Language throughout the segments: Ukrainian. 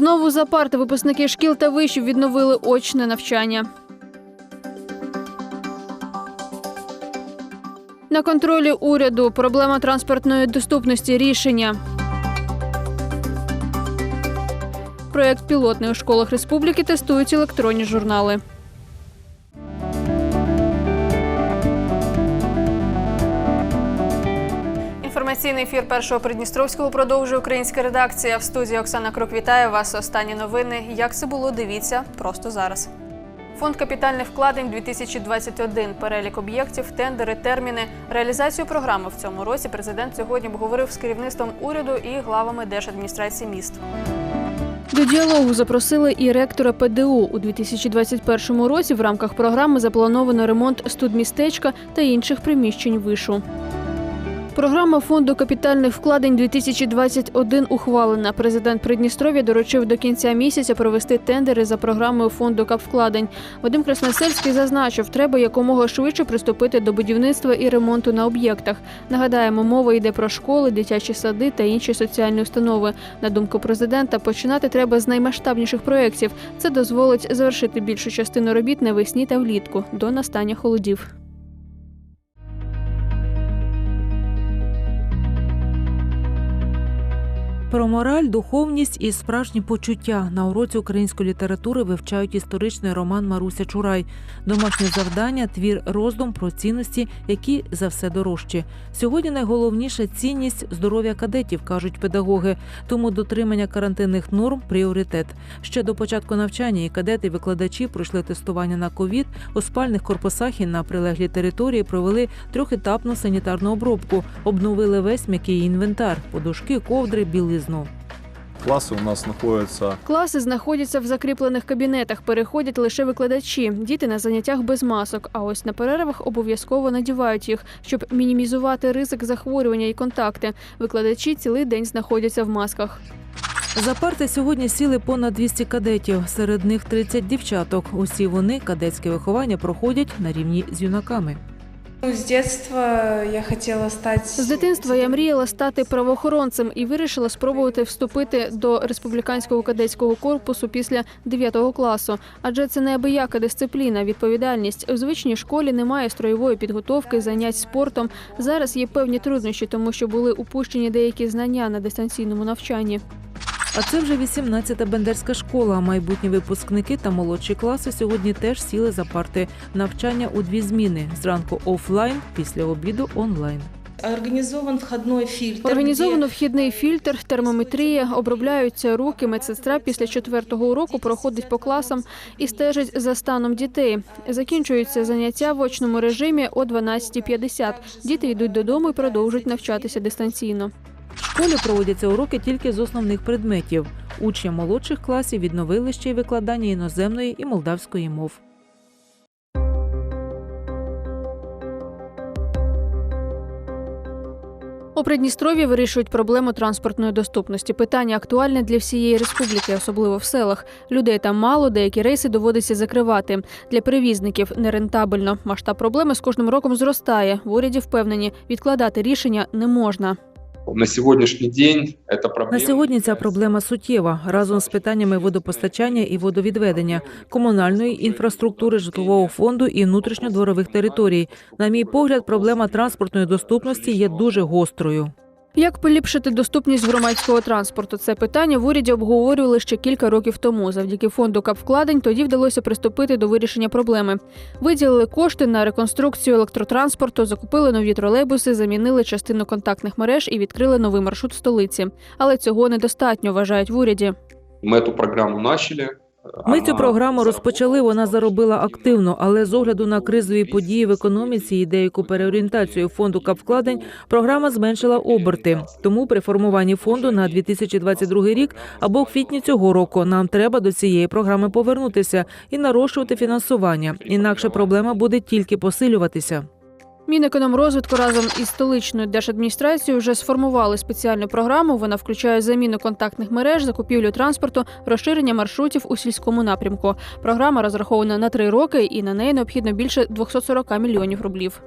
Знову за парти випускники шкіл та вишів відновили очне навчання. На контролі уряду проблема транспортної доступності рішення. Проєкт пілотний у школах республіки тестують електронні журнали. Інформаційний ефір першого Придністровського продовжує українська редакція. В студії Оксана Крук вітає вас. Останні новини. Як це було? Дивіться просто зараз. Фонд капітальних вкладень 2021. Перелік об'єктів, тендери, терміни. Реалізацію програми в цьому році президент сьогодні обговорив з керівництвом уряду і главами держадміністрації міст. До діалогу запросили і ректора ПДУ у 2021 році. В рамках програми заплановано ремонт студмістечка та інших приміщень вишу. Програма фонду капітальних вкладень 2021 ухвалена. Президент Придністров'я доручив до кінця місяця провести тендери за програмою фонду капвкладень. Вадим Красносельський зазначив, треба якомога швидше приступити до будівництва і ремонту на об'єктах. Нагадаємо, мова йде про школи, дитячі сади та інші соціальні установи. На думку президента, починати треба з наймасштабніших проєктів. Це дозволить завершити більшу частину робіт навесні та влітку до настання холодів. Про мораль, духовність і справжні почуття на уроці української літератури вивчають історичний роман Маруся Чурай. Домашнє завдання твір роздум про цінності, які за все дорожчі. Сьогодні найголовніша цінність здоров'я кадетів, кажуть педагоги. Тому дотримання карантинних норм пріоритет. Ще до початку навчання і кадети викладачі пройшли тестування на ковід. У спальних корпусах і на прилеглій території провели трьохетапну санітарну обробку, обновили весь м'який інвентар, подушки, ковдри, білизну. Классы у нас находятся Класи знаходяться в закріплених кабінетах, переходять лише викладачі. Діти на заняттях без масок. А ось на перервах обов'язково надівають їх, щоб мінімізувати ризик захворювання і контакти. Викладачі цілий день знаходяться в масках. За парти сьогодні сіли понад 200 кадетів. Серед них 30 дівчаток. Усі вони кадетське виховання проходять на рівні з юнаками. З дитинства я мріяла стати правоохоронцем і вирішила спробувати вступити до республіканського кадетського корпусу після 9 класу. Адже це неабияка дисципліна, відповідальність. У звичній школі немає строєвої підготовки, занять спортом. Зараз є певні труднощі, тому що були упущені деякі знання на дистанційному навчанні. А це вже 18-та бендерська школа. Майбутні випускники та молодші класи сьогодні теж сіли за парти. Навчання у дві зміни: зранку офлайн, після обіду онлайн. Организован входной фильтр. Організовано вхідний фільтр, термометрія, обробляються руки. Медсестра після четвертого уроку проходить по класам і стежить за станом дітей. Закінчуються заняття в очному режимі о 12.50. Діти йдуть додому і продовжують навчатися дистанційно. Школі проводяться уроки тільки з основних предметів. Учням молодших класів відновили ще й викладання іноземної і молдавської мов. У Придністров'ї вирішують проблему транспортної доступності. Питання актуальне для всієї республіки, особливо в селах. Людей там мало, деякі рейси доводиться закривати. Для перевізників нерентабельно. Масштаб проблеми з кожним роком зростає. В уряді впевнені, відкладати рішення не можна. На сьогоднішній день це проблема... На сьогодні ця проблема суттєва разом з питаннями водопостачання і водовідведення, комунальної інфраструктури, житлового фонду і внутрішньодворових територій. На мій погляд, проблема транспортної доступності є дуже гострою. Як поліпшити доступність громадського транспорту? Це питання в уряді обговорювали ще кілька років тому. Завдяки фонду капвкладень тоді вдалося приступити до вирішення проблеми. Виділили кошти на реконструкцію електротранспорту, закупили нові тролейбуси, замінили частину контактних мереж і відкрили новий маршрут в столиці. Але цього недостатньо, вважають в уряді. Мы эту программу начали. Ми цю програму розпочали. Вона заробила активно, але з огляду на кризові події в економіці і деяку переорієнтацію фонду капвкладень програма зменшила оберти. Тому при формуванні фонду на 2022 рік або в квітні цього року нам треба до цієї програми повернутися і нарощувати фінансування. Інакше проблема буде тільки посилюватися. Мінекономрозвитку разом із столичною держадміністрацією вже сформували спеціальну програму. Вона включає заміну контактних мереж, закупівлю транспорту, розширення маршрутів у сільському напрямку. Програма розрахована на три роки, і на неї необхідно більше 240 мільйонів рублів.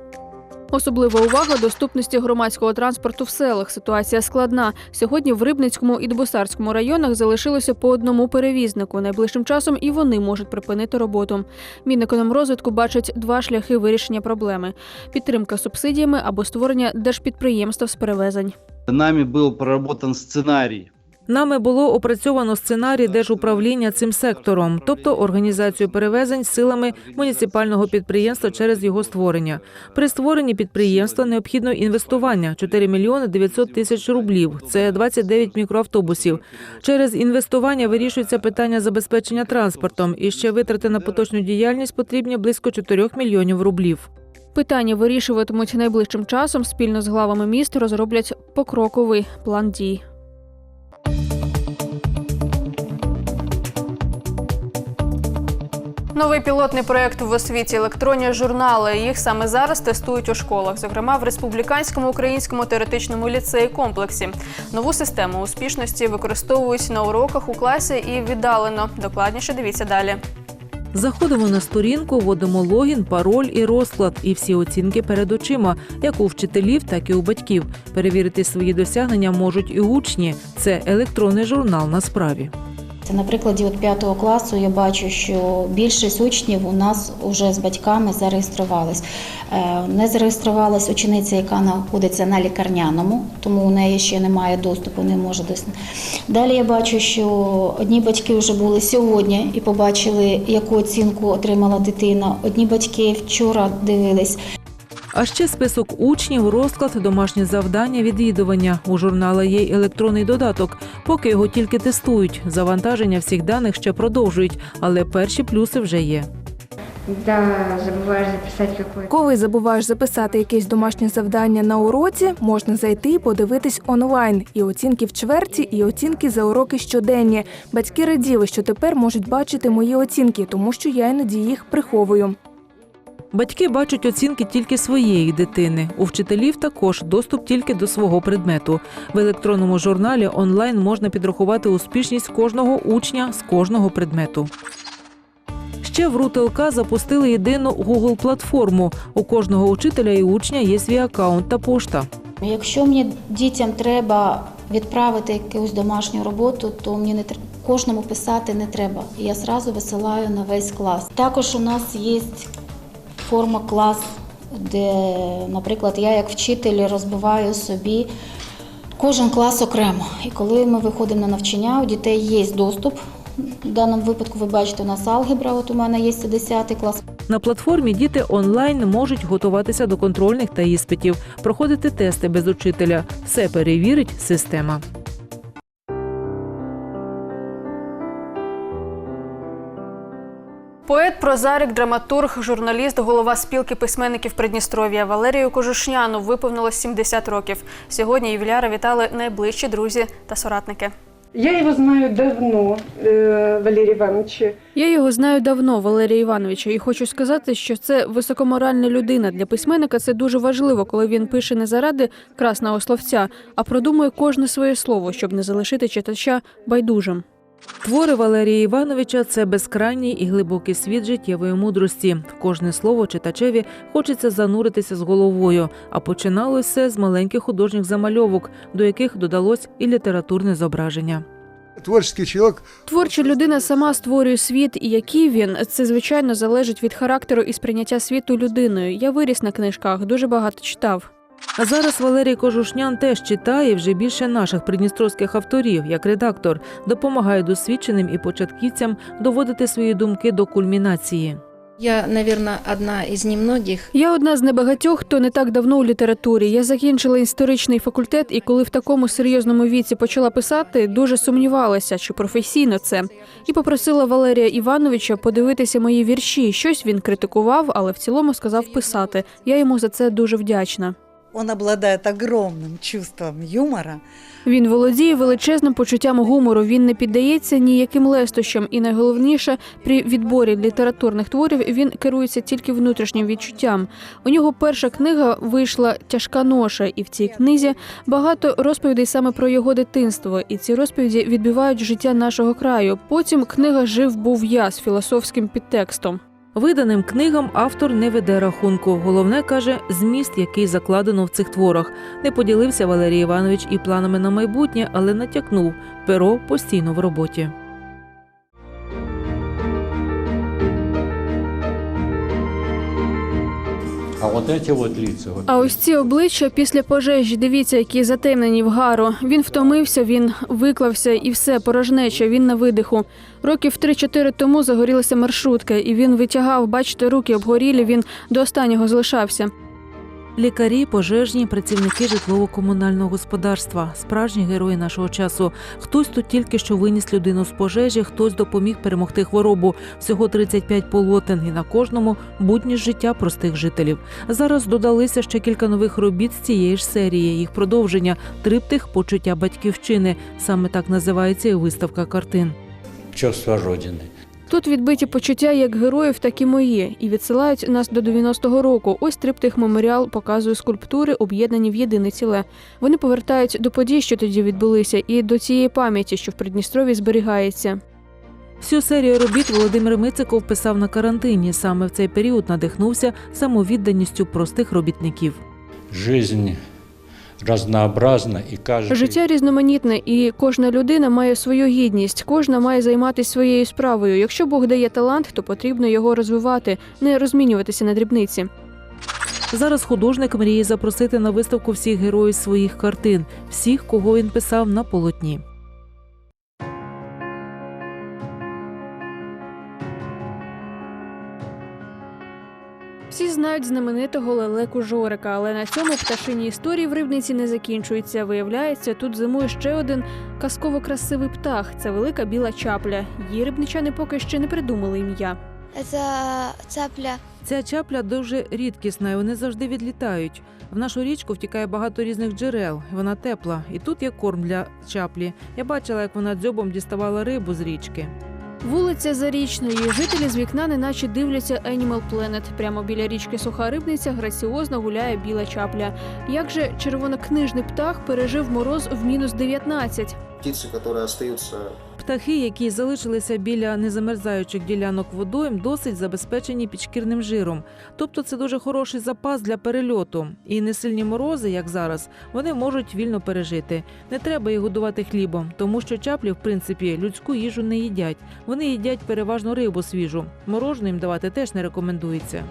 Особлива увага доступності громадського транспорту в селах. Ситуація складна. Сьогодні в Рибницькому і Дбосарському районах залишилося по одному перевізнику. Найближчим часом і вони можуть припинити роботу. Мінекономрозвитку бачить два шляхи вирішення проблеми: підтримка субсидіями або створення держпідприємств з перевезень. Нами был проработан сценарий Нами було опрацьовано сценарій держуправління цим сектором, тобто організацію перевезень силами муніципального підприємства через його створення. При створенні підприємства необхідно інвестування 4 мільйони 900 тисяч рублів. Це 29 мікроавтобусів. Через інвестування вирішується питання забезпечення транспортом. І ще витрати на поточну діяльність потрібні близько 4 мільйонів рублів. Питання вирішуватимуть найближчим часом. Спільно з главами міст розроблять покроковий план дій. Новий пілотний проект в освіті електронні журнали. Їх саме зараз тестують у школах, зокрема в республіканському українському теоретичному ліцеї комплексі. Нову систему успішності використовують на уроках у класі і віддалено. Докладніше дивіться далі. Заходимо на сторінку, вводимо логін, пароль і розклад, і всі оцінки перед очима, як у вчителів, так і у батьків. Перевірити свої досягнення можуть і учні. Це електронний журнал на справі. Це на прикладі от 5 класу я бачу, що більшість учнів у нас вже з батьками зареєструвались. Е, Не зареєструвалась учениця, яка знаходиться на лікарняному, тому у неї ще немає доступу, не може дос... Далі я бачу, що одні батьки вже були сьогодні і побачили, яку оцінку отримала дитина. Одні батьки вчора дивились. А ще список учнів, розклад, домашні завдання, відвідування. У журнала є й електронний додаток. Поки його тільки тестують. Завантаження всіх даних ще продовжують, але перші плюси вже є. Да, забываешь записать какой-то. Коли забуваєш записати якесь домашнє завдання на уроці, можна зайти і подивитись онлайн. І оцінки в чверті, і оцінки за уроки щоденні. Батьки раділи, що тепер можуть бачити мої оцінки, тому що я іноді їх приховую. Батьки бачать оцінки тільки своєї дитини. У вчителів також доступ тільки до свого предмету. В електронному журналі онлайн можна підрахувати успішність кожного учня з кожного предмету. Ще в РУТЛК запустили єдину Google платформу. У кожного учителя і учня є свій акаунт та пошта. Якщо мені дітям треба відправити якусь домашню роботу, то мені не кожному писати не треба. Я зразу висилаю на весь клас. Також у нас є форма клас, де, наприклад, я як вчитель розбиваю собі кожен клас окремо. І коли ми виходимо на навчання, у дітей є доступ. В даному випадку ви бачите, у нас алгебра, от у мене є 10 клас. На платформі діти онлайн можуть готуватися до контрольних та іспитів, проходити тести без учителя. Все перевірить система. Поет, прозарик, драматург, журналіст, голова спілки письменників Придністров'я Валерію Кожушняну виповнилось 70 років. Сьогодні ювіляра вітали найближчі друзі та соратники. Я его знаю давно, э, Валерия Ивановича. Я його знаю давно, Валерія Івановича, і хочу сказати, що це високоморальна людина. Для письменника це дуже важливо, коли він пише не заради красного словця, а продумує кожне своє слово, щоб не залишити читача байдужим. Твори Валерія Івановича це безкрайній і глибокий світ життєвої мудрості. В кожне слово читачеві хочеться зануритися з головою. А починалося все з маленьких художніх замальовок, до яких додалось і літературне зображення. Творческий человек Творча людина сама створює світ, і який він це звичайно залежить від характеру і сприйняття світу людиною. Я виріс на книжках, дуже багато читав. А зараз Валерій Кожушнян теж читає вже більше наших придністровських авторів, як редактор, допомагає досвідченим і початківцям доводити свої думки до кульмінації. Я, наверное, одна из немногих. Я одна з небагатьох, хто не так давно у літературі. Я закінчила історичний факультет, і коли в такому серйозному віці почала писати, дуже сумнівалася, чи професійно це. І попросила Валерія Івановича подивитися мої вірші. Щось він критикував, але в цілому сказав писати. Я йому за це дуже вдячна. Он обладает огромным чувством юмора. Він володіє величезним почуттям гумору. Він не піддається ніяким лестощам, і найголовніше при відборі літературних творів він керується тільки внутрішнім відчуттям. У нього перша книга вийшла тяжка ноша, і в цій книзі багато розповідей саме про його дитинство. І ці розповіді відбивають життя нашого краю. Потім книга Жив був я з філософським підтекстом. Виданим книгам автор не веде рахунку. Головне каже зміст, який закладено в цих творах. Не поділився Валерій Іванович і планами на майбутнє, але натякнув перо постійно в роботі. Вот эти вот лица, А ось ці обличчя після пожежі, дивіться, які затемнені вгару. Він втомився, він виклався і все, порожнеча, він на видиху. Років 3-4 тому загорілася маршрутка, і він витягав, бачите, руки обгорілі, він до останнього залишався. Лікарі, пожежні, працівники житлово-комунального господарства, справжні герої нашого часу. Хтось тут тільки що виніс людину з пожежі, хтось допоміг перемогти хворобу. Всього 35 полотен, і на кожному будні життя простих жителів. Зараз додалися ще кілька нових робіт з цієї ж серії. Їх продовження триптих почуття батьківщини. Саме так називається і виставка картин. чувство Родины. Тут відбиті почуття як героїв, так і мої, і відсилають нас до 90-го року. Ось триптих меморіал показує скульптури, об'єднані в єдине ціле. Вони повертають до подій, що тоді відбулися, і до цієї пам'яті, що в Придністрові зберігається. Всю серію робіт Володимир Мициков писав на карантині. Саме в цей період надихнувся самовідданістю простих робітників. Жизнь разнообразна, і каже Життя різноманітне, і кожна людина має свою гідність, кожна має займатися своєю справою. Якщо Бог дає талант, то потрібно його розвивати, не розмінюватися на дрібниці. Зараз художник мріє запросити на виставку всіх героїв своїх картин, всіх, кого він писав на полотні. Знають знаменитого лелеку Жорика, але на цьому пташині історії в рибниці не закінчуються. Виявляється, тут зимує ще один казково красивий птах. Це велика біла чапля. Її рибничани поки ще не придумали ім'я. Це цапля. Ця чапля дуже рідкісна, і вони завжди відлітають. В нашу річку втікає багато різних джерел. Вона тепла, і тут є корм для чаплі. Я бачила, як вона дзьобом діставала рибу з річки. Вулиця Зарічної. Жителі з вікна неначе дивляться Animal Planet. Прямо біля річки Суха Рибниця граціозно гуляє біла чапля. Як же червонокнижний птах пережив мороз в мінус 19? Птиці, які остаются Птахи, які залишилися біля незамерзаючих ділянок водойм, досить забезпечені підшкірним жиром. Тобто це дуже хороший запас для перельоту. І несильні морози, як зараз, вони можуть вільно пережити. Не треба їх годувати хлібом, тому що чаплі, в принципі, людську їжу не їдять. Вони їдять переважно рибу свіжу. Морожену їм давати теж не рекомендується.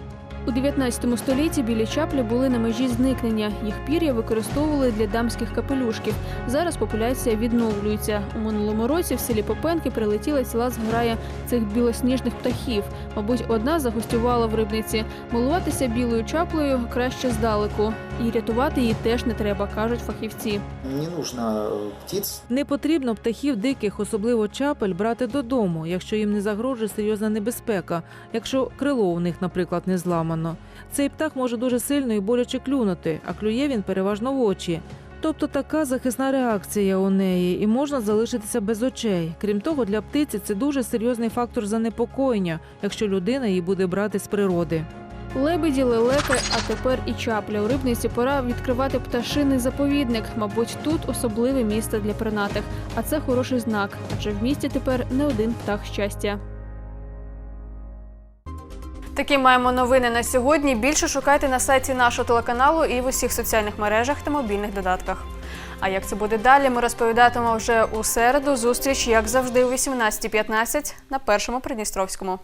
У 19 столітті білі чаплі були на межі зникнення. Їх пір'я використовували для дамських капелюшків. Зараз популяція відновлюється. У минулому році в селі Попенки прилетіла ціла зграя цих білосніжних птахів. Мабуть, одна загостювала в рибниці. Милуватися білою чаплею краще здалеку. І рятувати її теж не треба, кажуть фахівці. не нужно э, птиц Не потрібно птахів диких, особливо чапель, брати додому, якщо їм не загрожує серйозна небезпека, якщо крило у них, наприклад, не зламано. Цей птах може дуже сильно і боляче клюнути, а клює він переважно в очі. Тобто така захисна реакція у неї, і можна залишитися без очей. Крім того, для птиці це дуже серйозний фактор занепокоєння, якщо людина її буде брати з природи. Лебеді, лелеки, а тепер і чапля. У рибниці пора відкривати пташиний заповідник. Мабуть, тут особливе місце для пернатих. А це хороший знак, адже в місті тепер не один птах щастя. Такі маємо новини на сьогодні. Більше шукайте на сайті нашого телеканалу і в усіх соціальних мережах та мобільних додатках. А як це буде далі, ми розповідатимемо вже у середу. Зустріч, як завжди, о 18.15 на першому Придністровському.